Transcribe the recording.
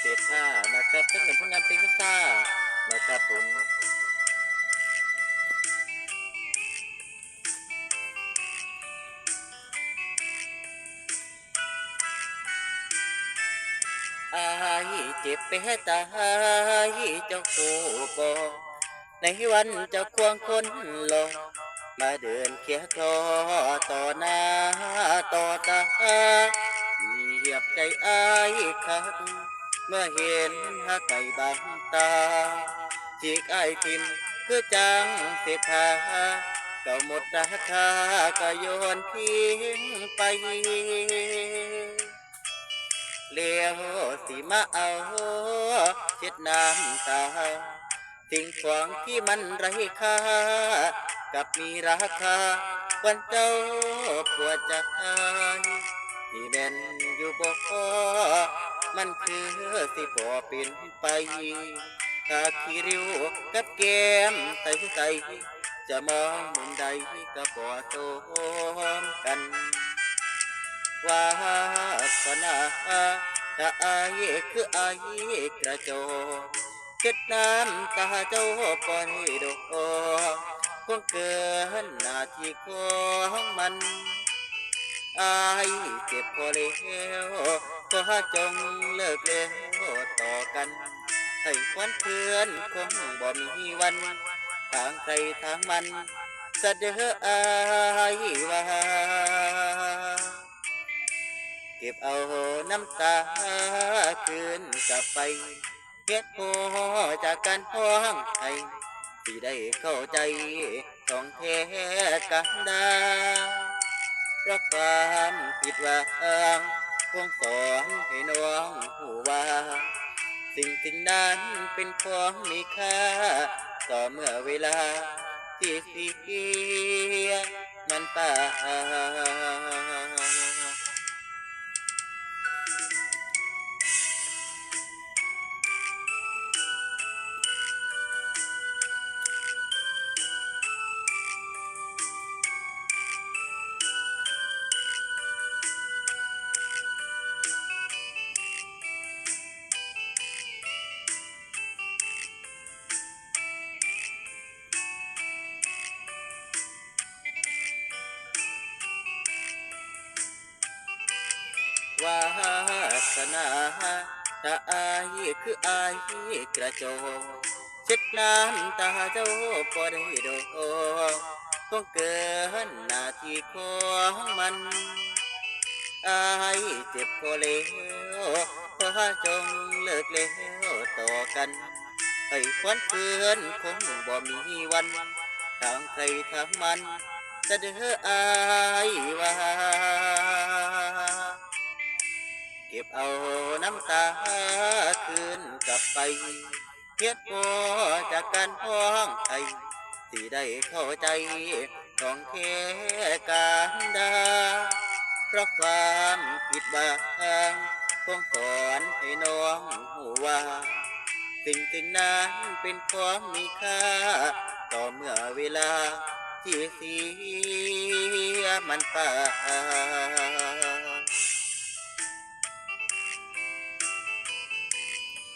เศษท่านะครับทั้งหนึ่งผลงานเพลงทุกท่านะครับผมอายเจ็บไปให้ตายเจ้าโคบอในวันเจ้าควงคนหลอกมาเดินเคียคลอต่อหน้าต่อตาเหยียบใจอายคัก เมื่อเห็นหักไก่บางตาจีกไอทิมคือจังเสพาก็หมดราคาก็โยนทิ้งไปเลี้ยวสิมาเอาเช็ดน้ำตาสิ่งของที่มันไร้ค่ากับมีราคาวันเจ้าปวดใจที่แน่นอยู่บ่ มันคือสิพอเป็นไปถ้าขี้ริ้วกับแก้มใส่ใส่จะมองมุมใดก็บ่โตมกันวาสนาถ้าอายคืออายกระโจมเก็ดน้ำตาเจ้าปล่อยดอกคงเกินหน้าที่ของมันอายเจ็บพอแล้ว ขอจงเลิกแล้วต่อกันให้ควันเพื่อนคงบ่มีวันทางใครทางมันสะเดืออายว่าเก็บเอาน้ำตาคืนกลับไปเฮ็ดพอจากการพ้องไทยที่ได้เข้าใจของแท้กันดาเพราะความผิดหวัง พวงสอนให้น้องหูว่า สิ่งสิ่งนั้นเป็นของมีค่า ต่อเมื่อเวลา ที่เสียมันไป สนาถ้าอายคืออายกระโจมเช็ดน้ำตาเจ้าพอได้ดอกคงเกินหน้าที่ของมัน อายเจ็บพอแล้วขอจงเลิกแล้วต่อกัน ให้ควันเพื่อนคงบ่มีวันทางใครทางมันจะเด้ออายว่า ก็บเอาน้ำตาคืนกลับไปเฮ็ดพอจากการพ้องไทยที่ได้เข้าใจของแค่การดาเพราะความผิดบางคงสอนให้น้องหว่าสิ่งสิ่งนั้นเป็นของมีค่า ต่อเมื่อเวลาที่เสียมันไป